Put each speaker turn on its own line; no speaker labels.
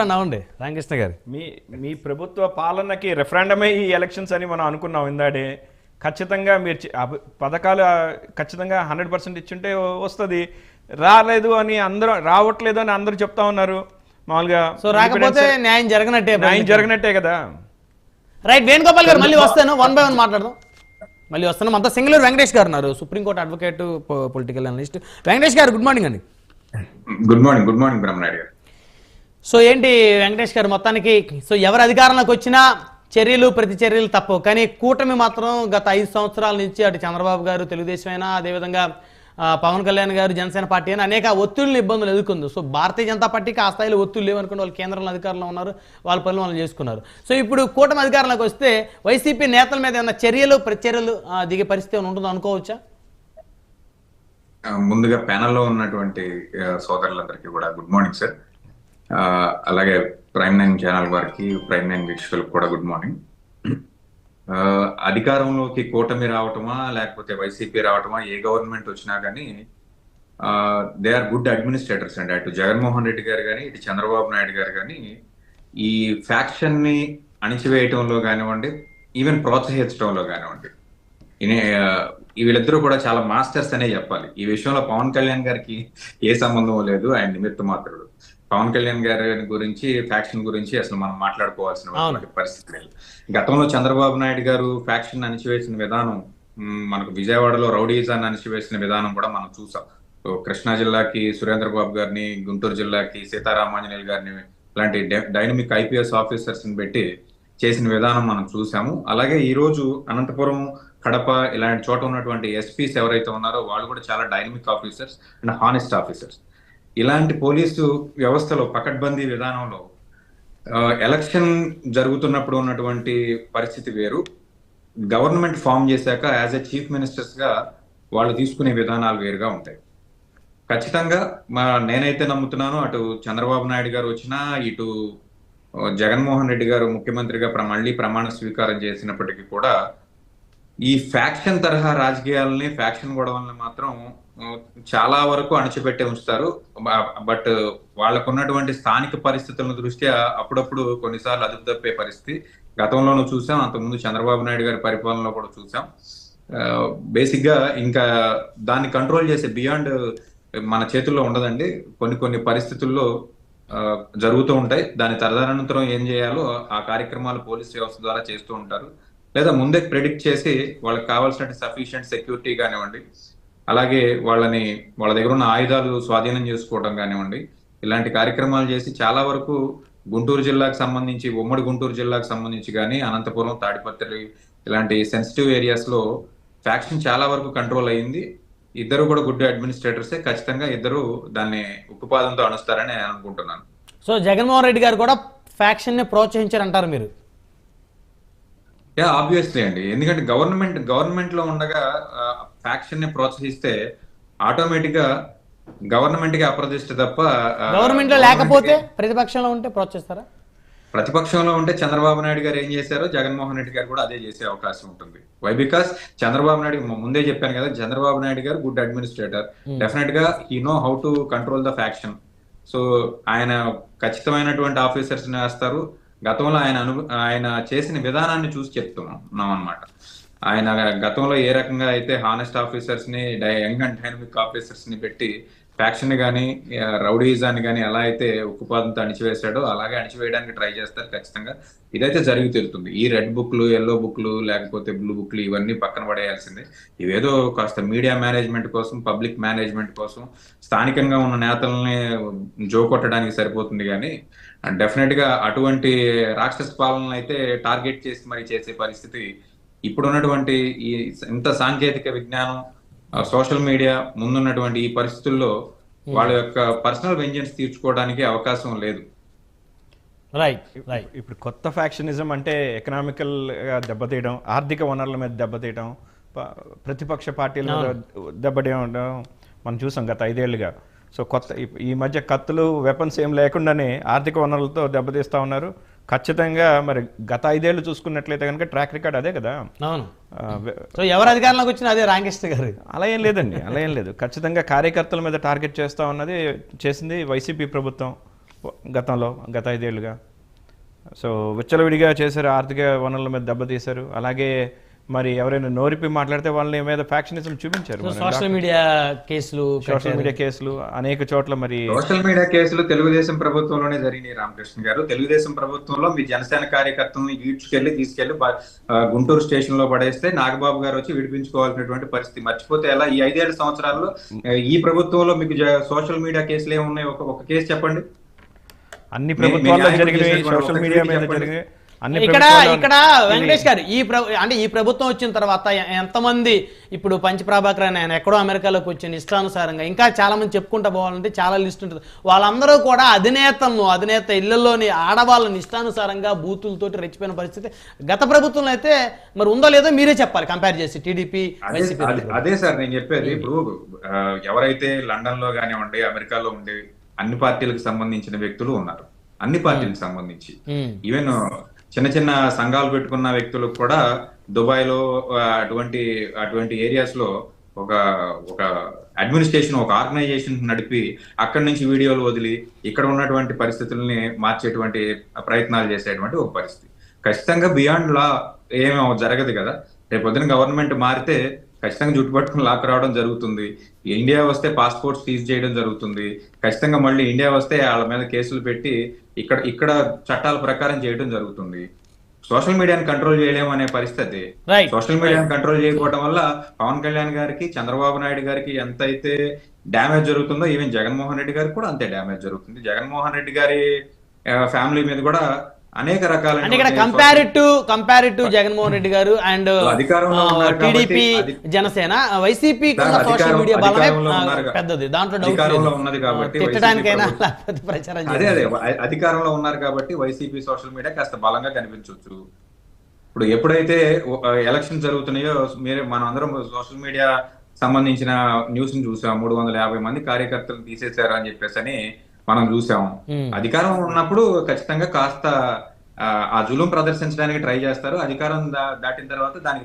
అవ్వండి రామకృష్ణ గారు.
మీ మీ ప్రభుత్వ పాలనకి రెఫరెండమే ఈ ఎలక్షన్స్ అని మనం అనుకున్నాం ఇందాడే. ఖచ్చితంగా మీరు పథకాలు ఖచ్చితంగా హండ్రెడ్ పర్సెంట్ ఇచ్చుంటే వస్తుంది. రాలేదు అని అందరూ రావట్లేదు అని అందరూ చెప్తా ఉన్నారు. మామూలుగా
సో రాకపోతే న్యాయం జరగనట్టే
న్యాయం జరిగినట్టే కదా.
రైట్ వేణుగోపాల్ గారు మళ్ళీ వస్తాను. వన్ బై వన్ మాట్లాడదాం. మళ్ళీ వస్తాను. మనతో సింగళూరు వెంకటేష్ గారు ఉన్నారు. Supreme court advocate political analyst Venkatesh garu good morning అండి.
Good morning good morning Brahmanaidu garu.
So ఏంటి వెంకటేష్ గారు మొత్తానికి? సో ఎవరు అధికారంలోకి వచ్చినా చర్యలు ప్రతి చర్యలు తప్పవు. కానీ కూటమి మాత్రం గత ఐదు సంవత్సరాల నుంచి అటు చంద్రబాబు గారు తెలుగుదేశం అయినా అదేవిధంగా పవన్ కళ్యాణ్ గారు జనసేన పార్టీ అయినా అనేక ఒత్తిళ్ళు ఇబ్బందులు ఎదుర్కొంది. సో భారతీయ జనతా పార్టీకి ఆ స్థాయిలో ఒత్తిళ్ళు లేవనుకుని వాళ్ళు కేంద్రంలో అధికారంలో ఉన్నారు వాళ్ళ పనులు వాళ్ళు చేసుకున్నారు. సో ఇప్పుడు కూటమి అధికారంలోకి వస్తే వైసీపీ నేతల మీద ఏమైనా చర్యలు ప్రతిచర్యలు దిగే పరిస్థితి ఉంటుందో అనుకోవచ్చా?
ముందుగా ప్యానల్లో ఉన్నటువంటి సోదరులందరికీ కూడా గుడ్ మార్నింగ్ సార్. అలాగే ప్రైమ్ నైన్ ఛానల్ వారికి ప్రైమ్ నైన్ వీక్షకులకు కూడా గుడ్ మార్నింగ్. అధికారంలోకి కూటమి రావటమా లేకపోతే వైసీపీ రావటమా ఏ గవర్నమెంట్ వచ్చినా కానీ దే ఆర్ గుడ్ అడ్మినిస్ట్రేటర్స్ అండి. అటు జగన్మోహన్ రెడ్డి గారు కానీ ఇటు చంద్రబాబు నాయుడు గారు కానీ ఈ ఫ్యాక్షన్ని అణిచివేయటంలో కానివ్వండి ఈవెన్ ప్రోత్సహించడంలో కానివ్వండి వీళ్ళిద్దరూ కూడా చాలా మాస్టర్స్ అనే చెప్పాలి. ఈ విషయంలో పవన్ కళ్యాణ్ గారికి ఏ సంబంధం లేదు. ఆయన నిమిత్త మాత్రుడు. పవన్ కళ్యాణ్ గారి గురించి ఫ్యాక్షన్ గురించి అసలు మనం మాట్లాడుకోవాల్సిన పరిస్థితి లేదు. గతంలో చంద్రబాబు నాయుడు గారు ఫ్యాక్షన్ అణిచివేసిన విధానం మనకు విజయవాడలో రౌడీజాన్ని అణిచివేసిన విధానం కూడా మనం చూసాం. కృష్ణా జిల్లాకి సురేంద్ర బాబు గారిని గుంటూరు జిల్లాకి సీతారామాంజనేయులు గారిని ఇలాంటి డైనమిక్ ఐపీఎస్ ఆఫీసర్స్ని పెట్టి చేసిన విధానం మనం చూసాము. అలాగే ఈ రోజు అనంతపురం కడప ఇలాంటి చోట ఉన్నటువంటి ఎస్పీస్ ఎవరైతే ఉన్నారో వాళ్ళు కూడా చాలా dynamic officers and honest officers. ఇలాంటి పోలీసు వ్యవస్థలో పకడ్బందీ విధానంలో ఎలక్షన్ జరుగుతున్నప్పుడు ఉన్నటువంటి పరిస్థితి వేరు. గవర్నమెంట్ ఫామ్ చేశాక యాజ్ ఎ చీఫ్ మినిస్టర్స్గా వాళ్ళు తీసుకునే విధానాలు వేరుగా ఉంటాయి. ఖచ్చితంగా మా నేనైతే నమ్ముతున్నాను అటు చంద్రబాబు నాయుడు గారు వచ్చినా ఇటు జగన్మోహన్ రెడ్డి గారు ముఖ్యమంత్రిగా మళ్ళీ ప్రమాణ స్వీకారం చేసినప్పటికీ కూడా ఈ ఫ్యాక్షన్ తరహా రాజకీయాలని ఫ్యాక్షన్ గొడవల్ని మాత్రం చాలా వరకు అణచిపెట్టే ఉంచుతారు. బట్ వాళ్ళకున్నటువంటి స్థానిక పరిస్థితుల దృష్ట్యా అప్పుడప్పుడు కొన్నిసార్లు అదుపు తప్పే పరిస్థితి. గతంలోనూ చూసాం అంతకుముందు చంద్రబాబు నాయుడు గారి పరిపాలనలో కూడా చూసాం. బేసిక్గా ఇంకా దాన్ని కంట్రోల్ చేసే బియాండ్ మన చేతుల్లో ఉండదండి. కొన్ని కొన్ని పరిస్థితుల్లో జరుగుతూ ఉంటాయి. దాని తదనంతరం ఏం చేయాలో ఆ కార్యక్రమాలు పోలీస్ వ్యవస్థ ద్వారా చేస్తూ ఉంటారు. లేదా ముందే ప్రెడిక్ట్ చేసి వాళ్ళకి కావాల్సిన సఫిషియంట్ సెక్యూరిటీ కానివ్వండి అలాగే వాళ్ళని వాళ్ళ దగ్గర ఉన్న ఆయుధాలు స్వాధీనం చేసుకోవడం కానివ్వండి ఇలాంటి కార్యక్రమాలు చేసి చాలా వరకు గుంటూరు జిల్లాకు సంబంధించి ఉమ్మడి గుంటూరు జిల్లాకు సంబంధించి కానీ అనంతపురం తాడిపత్రి ఇలాంటి సెన్సిటివ్ ఏరియాస్లో ఫ్యాక్షన్ చాలా వరకు కంట్రోల్ అయ్యింది ఇద్దరు కూడా గుడ్ అడ్మినిస్ట్రేటర్సే ఖచ్చితంగా ఇద్దరు దాన్ని ఉక్కుపాదంతో అణుస్తారని నేను అనుకుంటున్నాను.
సో జగన్మోహన్ రెడ్డి గారు కూడా ఫ్యాక్షన్ని ప్రోత్సహించారంటారు మీరు?
యా ఆబ్వియస్లీ అండి. ఎందుకంటే గవర్నమెంట్ గవర్నమెంట్లో ఉండగా ఫ్యాక్షన్ని ప్రోత్సహిస్తే ఆటోమేటిక్గా గవర్నమెంట్కి అప్రదిష్ట తప్ప
గవర్నమెంట్లో లేకపోతే ప్రతిపక్షంలో ఉంటే ప్రోత్సహిస్తారా?
ప్రతిపక్షంలో ఉంటే చంద్రబాబు నాయుడు గారు ఏం చేశారో? జగన్మోహన్ రెడ్డి గారు కూడా అదే చేసే అవకాశం ఉంటుంది. వై బికాస్ చంద్రబాబు నాయుడు ముందే చెప్పాను కదా చంద్రబాబు నాయుడు గారు గుడ్ అడ్మినిస్ట్రేటర్ డెఫినెట్గా ఈ know how to control the faction so ఆయన ఖచ్చితమైనటువంటి ఆఫీసర్స్ని వేస్తారు. గతంలో ఆయన అను ఆయన చేసిన విధానాన్ని చూసి చెప్తున్నాం అన్నమాట. ఆయన గతంలో ఏ రకంగా అయితే హానెస్ట్ ఆఫీసర్స్ని యంగ్ అండ్ డైనమిక్ ఆఫీసర్స్ని పెట్టి ఫ్యాక్షన్ కానీ రౌడీజాన్ని కానీ ఎలా అయితే ఉక్కుపాదంతో అణిచివేశాడో అలాగే అణిచివేయడానికి ట్రై చేస్తారు ఖచ్చితంగా. ఇదైతే జరిగి తీరుతుంది. ఈ రెడ్ బుక్లు ఎల్లో బుక్లు లేకపోతే బ్లూ బుక్లు ఇవన్నీ పక్కన పడేయాల్సిందే. ఇవేదో కాస్త మీడియా మేనేజ్మెంట్ కోసం పబ్లిక్ మేనేజ్మెంట్ కోసం స్థానికంగా ఉన్న నేతల్ని జోకొట్టడానికి సరిపోతుంది కానీ డెఫినెట్గా అటువంటి రాక్షస పాలన అయితే టార్గెట్ చేసి మరి చేసే పరిస్థితి ఇప్పుడున్నటువంటి ఈ ఇంత సాంకేతిక విజ్ఞానం సోషల్ మీడియా ముందున్నటువంటి ఈ పరిస్థితుల్లో వాళ్ళ యొక్క పర్సనల్ వెంజన్స్ తీర్చుకోవడానికి అవకాశం లేదు.
రైట్ రైట్
ఇప్పుడు కొత్త ఫ్యాక్షనిజం అంటే ఎకనామికల్గా దెబ్బతీయడం ఆర్థిక వనరుల మీద దెబ్బతీయడం ప్రతిపక్ష పార్టీల మీద దెబ్బతీయడం మనం చూసాం గత ఐదేళ్ళుగా. సో కొత్త ఈ- ఈ మధ్య కత్తులు వెపన్స్ ఏం లేకుండానే ఆర్థిక వనరులతో దెబ్బతీస్తా ఉన్నారు. ఖచ్చితంగా మరి గత ఐదేళ్ళు చూసుకున్నట్లయితే కనుక ట్రాక్ రికార్డ్ అదే కదా.
అవును. సో ఎవరు అధికారంలోకి వచ్చినా అదే రామకృష్ణ గారు.
అలా ఏం లేదండి అలా ఏం లేదు. ఖచ్చితంగా కార్యకర్తల మీద టార్గెట్ చేస్తా ఉన్నది చేసింది వైసీపీ ప్రభుత్వం గతంలో గత ఐదేళ్ళుగా సో విచ్చలవిడిగా చేశారు ఆర్థిక వనరుల మీద దెబ్బతీశారు. అలాగే మరి ఎవరైనా నోరిపి మాట్లాడితే వాళ్ళని మీద ఫ్యాక్షనిజం చూపించారు
సోషల్ మీడియా కేసులు
సోషల్ మీడియా కేసులు అనేక చోట్ల మరి
సోషల్ మీడియా కేసులు తెలుగుదేశం ప్రభుత్వంలోనే జరిగినాయి రామకృష్ణ గారు. తెలుగుదేశం ప్రభుత్వంలో మీ జనసేన కార్యకర్తలను ఈడ్చుకెళ్ళి తీసుకెళ్ళి గుంటూరు స్టేషన్లో పడేస్తే నాగబాబు గారు వచ్చి విడిపించుకోవాల్సినటువంటి పరిస్థితి. మర్చిపోతే ఎలా ఈ ఐదేళ్ళ సంవత్సరాల్లో ఈ ప్రభుత్వంలో మీకు సోషల్ మీడియా కేసులు ఏమున్నాయి? ఒక ఒక కేసు చెప్పండి.
అన్ని ప్రభుత్వాల్లో జరిగినవి సోషల్ మీడియా మీద. జరిగినవి
ఇక్కడ ఇక్కడ వెంకటేష్ గారు ఈ ప్రభు అంటే ఈ ప్రభుత్వం వచ్చిన తర్వాత ఎంతమంది ఇప్పుడు పంచ ప్రభాకర్ అని ఆయన ఎక్కడో అమెరికాలోకి వచ్చిన ఇష్టానుసారంగా ఇంకా చాలా మంది చెప్పుకుంటా పోవాలంటే చాలా లిస్ట్ ఉంటుంది. వాళ్ళందరూ కూడా అధినేతలను అధినేత ఇళ్ళలోని ఆడవాళ్ళని ఇష్టానుసారంగా బూతులతోటి రెచ్చిపోయిన పరిస్థితి గత ప్రభుత్వంలో అయితే మరి ఉందో లేదో మీరే చెప్పాలి కంపేర్ చేసి టీడీపీ
అదే సార్ నేను చెప్పేది ఇప్పుడు ఎవరైతే లండన్లో కానివ్వండి అమెరికాలో ఉండే అన్ని పార్టీలకు సంబంధించిన వ్యక్తులు ఉన్నారు. అన్ని పార్టీలకు సంబంధించి. ఈవెన్ చిన్న చిన్న సంఘాలు పెట్టుకున్న వ్యక్తులకు కూడా దుబాయ్లో అటువంటి అటువంటి ఏరియాస్లో ఒక ఒక అడ్మినిస్ట్రేషన్ ఒక ఆర్గనైజేషన్ నడిపి అక్కడి నుంచి వీడియోలు వదిలి ఇక్కడ ఉన్నటువంటి పరిస్థితుల్ని మార్చేటువంటి ప్రయత్నాలు చేసేటువంటి ఒక పరిస్థితి. ఖచ్చితంగా బియాండ్ లా ఏమీ జరగదు కదా. రేపు పొద్దున గవర్నమెంట్ మారితే ఖచ్చితంగా జుట్టు పట్టుకుని లాక్ రావడం జరుగుతుంది. ఇండియా వస్తే పాస్పోర్ట్స్ సీజ్ చేయడం జరుగుతుంది. ఖచ్చితంగా మళ్ళీ ఇండియా వస్తే వాళ్ళ మీద కేసులు పెట్టి ఇక్కడ ఇక్కడ చట్టాల ప్రకారం చేయడం జరుగుతుంది. సోషల్ మీడియాని కంట్రోల్ చేయలేము అనే పరిస్థితి. సోషల్ మీడియాని కంట్రోల్ చేయకపోవడం వల్ల పవన్ కళ్యాణ్ గారికి చంద్రబాబు నాయుడు గారికి ఎంత అయితే డ్యామేజ్ జరుగుతుందో ఈవెన్ జగన్మోహన్ రెడ్డి గారికి కూడా అంతే డ్యామేజ్ జరుగుతుంది. జగన్మోహన్ రెడ్డి గారి ఫ్యామిలీ మీద కూడా అనేక రకాల
అంటే ఇక్కడ comparative comparative Jaganmohan Reddy garu and
అధికారంలో ఉన్నారు కాబట్టి
TDP Janasena. YCP social media బలమే పెద్దది. దాంట్లో
అధికారంలో ఉన్నది కాబట్టి
తిట్టడానికైనా ప్రచారం
అదే అదే. అధికారంలో ఉన్నారు కాబట్టి వైసీపీ సోషల్ మీడియా కాస్త బలంగా కనిపించవచ్చు. ఇప్పుడు ఎప్పుడైతే ఎలక్షన్ జరుగుతున్నాయో మీరు మనం అందరం సోషల్ మీడియా సంబంధించిన న్యూస్ని చూసాం. మూడు వందల యాభై మంది కార్యకర్తలు తీసేశారు అని చెప్పేసి అని మనం చూసాం
Hmm.
అధికారం ఉన్నప్పుడు ఖచ్చితంగా కాస్త ఆ, జులుం ప్రదర్శించడానికి ట్రై చేస్తారు అధికారం దాటిన తర్వాత దానికి